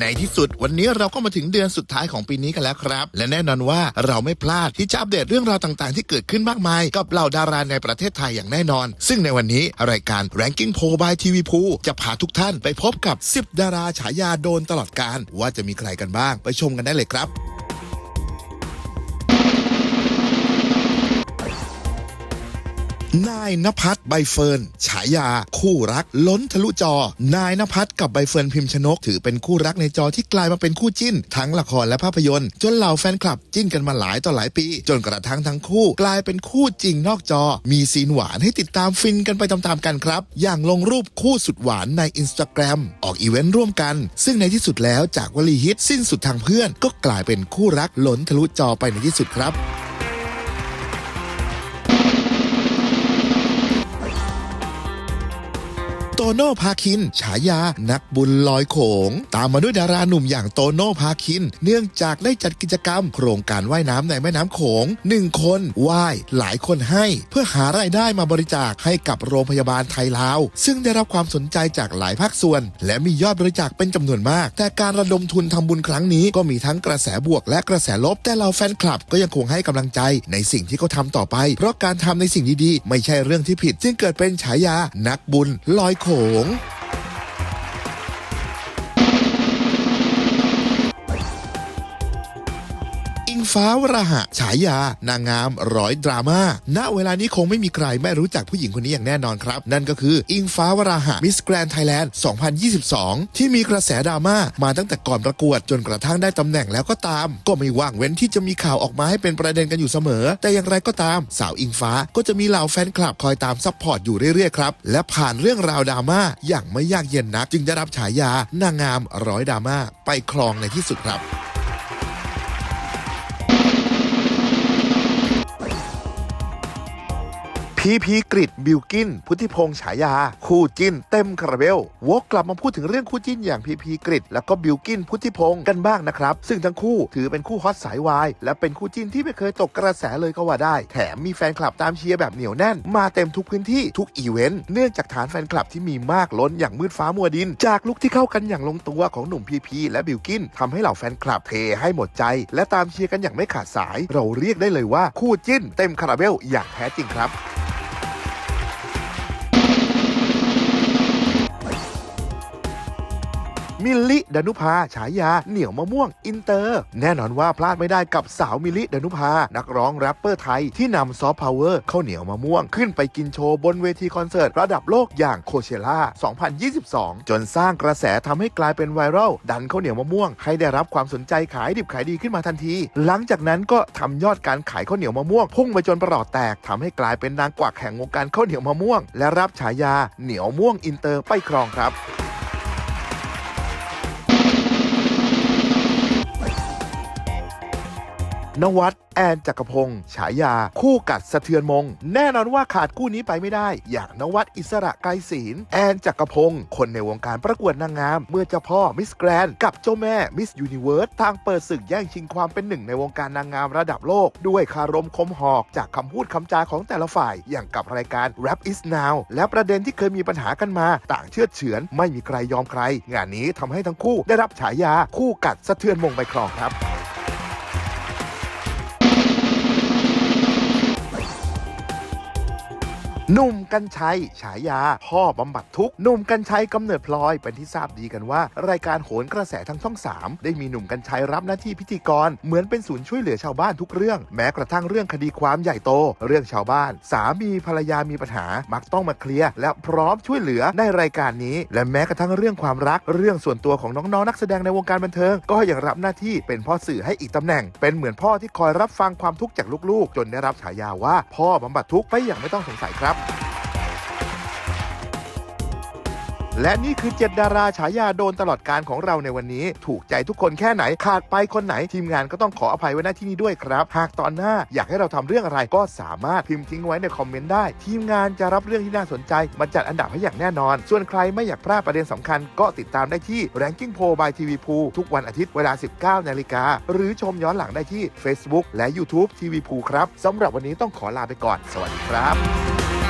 ในที่สุดวันนี้เราก็มาถึงเดือนสุดท้ายของปีนี้กันแล้วครับ และแน่นอนว่าเราไม่พลาดที่จะอัปเดตเรื่องราวต่างๆ ที่เกิดขึ้นมากมาย กับเหล่าดาราในประเทศไทยอย่างแน่นอน ซึ่งในวันนี้รายการ Ranking p o by TV p o จะพาทุกท่านไปพบกับ 10 ดาราฉายาโดนตลอดการ ว่าจะมีใครกันบ้าง ไปชมกันได้เลยครับ นายนภัสใบเฟิร์นฉายา คู่รัก ล้นทะลุจอ นายนภัสกับใบเฟิร์นพิมพ์ชนก ถือเป็นคู่รักในจอที่กลายมาเป็นคู่จิ้น ทั้งละครและภาพยนตร์ จนเหล่าแฟนคลับจิ้นกันมาหลายต่อหลายปี จนกระทั่งทั้งคู่ กลายเป็นคู่จริงนอกจอ มีซีนหวานให้ติดตามฟินกันไปตามๆกันครับ อย่างลงรูปคู่สุดหวานในอินสตาแกรมออกอีเวนต์ร่วมกัน ซึ่งในที่สุดแล้วจากวลีฮิตสิ้นสุดทางเพื่อน ก็กลายเป็นคู่รักล้นทะลุจอไปในที่สุดครับ โตโน่พาคิน ฉายา นักบุญลอยโขง ตามมาด้วยดาราหนุ่มอย่างโตโน่พาคิน เนื่องจากได้จัดกิจกรรม โครงการว่ายน้ำในแม่น้ำโขงหนึ่งคนว่ายหลายคนให้ เพื่อหารายได้มาบริจาคให้กับโรงพยาบาลไทยลาว ซึ่งได้รับความสนใจจากหลายภาคส่วน และมียอดบริจาคเป็นจำนวนมาก แต่การระดมทุนทำบุญครั้งนี้ก็มีทั้งกระแสบวกและกระแสลบ แต่เราแฟนคลับก็ยังคงให้กำลังใจในสิ่งที่เขาทำต่อไป เพราะการทำในสิ่งดีๆไม่ใช่เรื่องที่ผิด จึงเกิดเป็นฉายา นักบุญลอยโขง อิงฟ้าวราหะ ฉายานางงามร้อยดราม่า ณ เวลานี้คงไม่มีใครไม่รู้จักผู้หญิงคนนี้อย่างแน่นอนครับ นั่นก็คืออิงฟ้าวราหะมิสแกรนไทยแลนด์ 2022 ที่มีกระแสดราม่ามาตั้งแต่ก่อนประกวดจนกระทั่งได้ตำแหน่งแล้วก็ตาม ก็ไม่ว่างเว้นที่จะมีข่าวออกมาให้เป็นประเด็นกันอยู่เสมอ แต่อย่างไรก็ตาม สาวอิงฟ้าก็จะมีเหล่าแฟนคลับคอยตามซัพพอร์ตอยู่เรื่อยๆครับ และผ่านเรื่องราวดราม่าอย่างไม่ยากเย็นนัก จึงได้รับฉายานางงามร้อยดราม่าไปครองในที่สุดครับ พีพีกริดบิลกิน พุทธิพงษ์ฉายา คู่จิ้นเต็มคาราเบลวกกลับมาพูดถึงเรื่องคู่จิ้นอย่างพีพีกริดแล้วก็บิลกินพุทธิพงษ์กันบ้างนะครับ ซึ่งทั้งคู่ถือเป็นคู่ฮอตสายวาย และเป็นคู่จิ้นที่ไม่เคยตกกระแสเลยก็ว่าได้ แถมมีแฟนคลับตามเชียร์แบบเหนียวแน่น มาเต็มทุกพื้นที่ทุกอีเวนต์เนื่องจากฐานแฟนคลับที่มีมากล้นอย่างมืดฟ้ามัวดิน จากลุคที่เข้ากันอย่างลงตัวของหนุ่มพีพีและบิลกินทำให้เหล่าแฟนคลับเทให้หมดใจ และตามเชียร์กันอย่างไม่ขาดสาย เราเรียกได้เลยว่าคู่จิ้น เต็มคาราเบลอย่างแท้จริงครับ มิลลิดานุภาฉายาเหนียวมะม่วงอินเตอร์ แน่นอนว่าพลาดไม่ได้กับสาวมิลลิดานุภา นักร้องแรปเปอร์ไทยที่นำซอฟต์พาวเวอร์ข้าวเหนียวมะม่วง ขึ้นไปกินโชว์บนเวทีคอนเสิร์ตระดับโลกอย่างโคเชล่า 2022 จนสร้างกระแสทำให้กลายเป็นไวรัลดันข้าวเหนียวมะม่วง ให้ได้รับความสนใจขายดิบขายดีขึ้นมาทันที หลังจากนั้นก็ทำยอดการขายข้าวเหนียวมะม่วง พุ่งไปจนประหลอดแตกทำให้กลายเป็นนางกวักแห่งวงการข้าวเหนียวมะม่วง และรับฉายาเหนียวม่วงอินเตอร์ไปครองครับ นวัดแอนจักรพงศ์ฉายา คู่กัดสะเทือนมง แน่นอนว่าขาดคู่นี้ไปไม่ได้ อย่างนวัดอิสระไกรศีลแอนจักรพงศ์คนในวงการประกวดนางงาม เมื่อเจ้าพ่อมิสแกรนกับเจ้าแม่มิสยูนิเวิร์สทางเปิดศึกแย่งชิงความเป็นหนึ่งในวงการนางงามระดับโลก ด้วยคารมคมหอกจากคำพูดคำจาของแต่ละฝ่าย อย่างกับรายการ Rap is Now และประเด็นที่เคยมีปัญหากันมา ต่างเชื่อเฉือน ไม่มีใครยอมใคร งานนี้ทำให้ทั้งคู่ได้รับฉายาคู่กัดสะเทือนมงไปครองครับ หนุ่มกัญชัย ฉายา พ่อบำบัดทุกหนุ่มกัญชัยกำเนิดพลอยเป็นที่ทราบดีกันว่า รายการโหนกระแสทั้งช่องสามได้มีหนุ่มกัญชัยรับหน้าที่พิธีกร เหมือนเป็นศูนย์ช่วยเหลือชาวบ้านทุกเรื่อง แม้กระทั่งเรื่องคดีความใหญ่โต เรื่องชาวบ้าน สามีภรรยามีปัญหา มักต้องมาเคลียร์และพร้อมช่วยเหลือในรายการนี้ และแม้กระทั่งเรื่องความรัก เรื่องส่วนตัวของน้องๆนักแสดงในวงการบันเทิง ก็ยังรับหน้าที่เป็นพ่อสื่อให้อีกตำแหน่ง เป็นเหมือนพ่อที่คอยรับฟังความทุกข์จากลูกๆ จนได้รับฉายาว่า พ่อบำบัดทุกข์ไปอย่างไม่ต้องสงสัยครับ และนี่คือ 7 ดาราฉายาโดนตลอดการของเราในวันนี้ ถูกใจทุกคนแค่ไหนขาดไปคนไหนทีมงานก็ต้องขออภัยไว้ณที่นี้ด้วยครับ หากตอนหน้าอยากให้เราทำเรื่องอะไรก็สามารถพิมพ์ทิ้งไว้ในคอมเมนต์ได้ ทีมงานจะรับเรื่องที่น่าสนใจมาจัดอันดับให้อย่างแน่นอน ส่วนใครไม่อยากพลาดประเด็นสำคัญ ก็ติดตามได้ที่ Ranking p o by TV p o o ทุกวันอาทิตย์เวลา 19นาฬิกาหรือชมย้อนหลังได้ที่ Facebook และ YouTube TV p o ครับสำหรับวันนี้ต้องขอลาไปก่อน สวัสดีครับ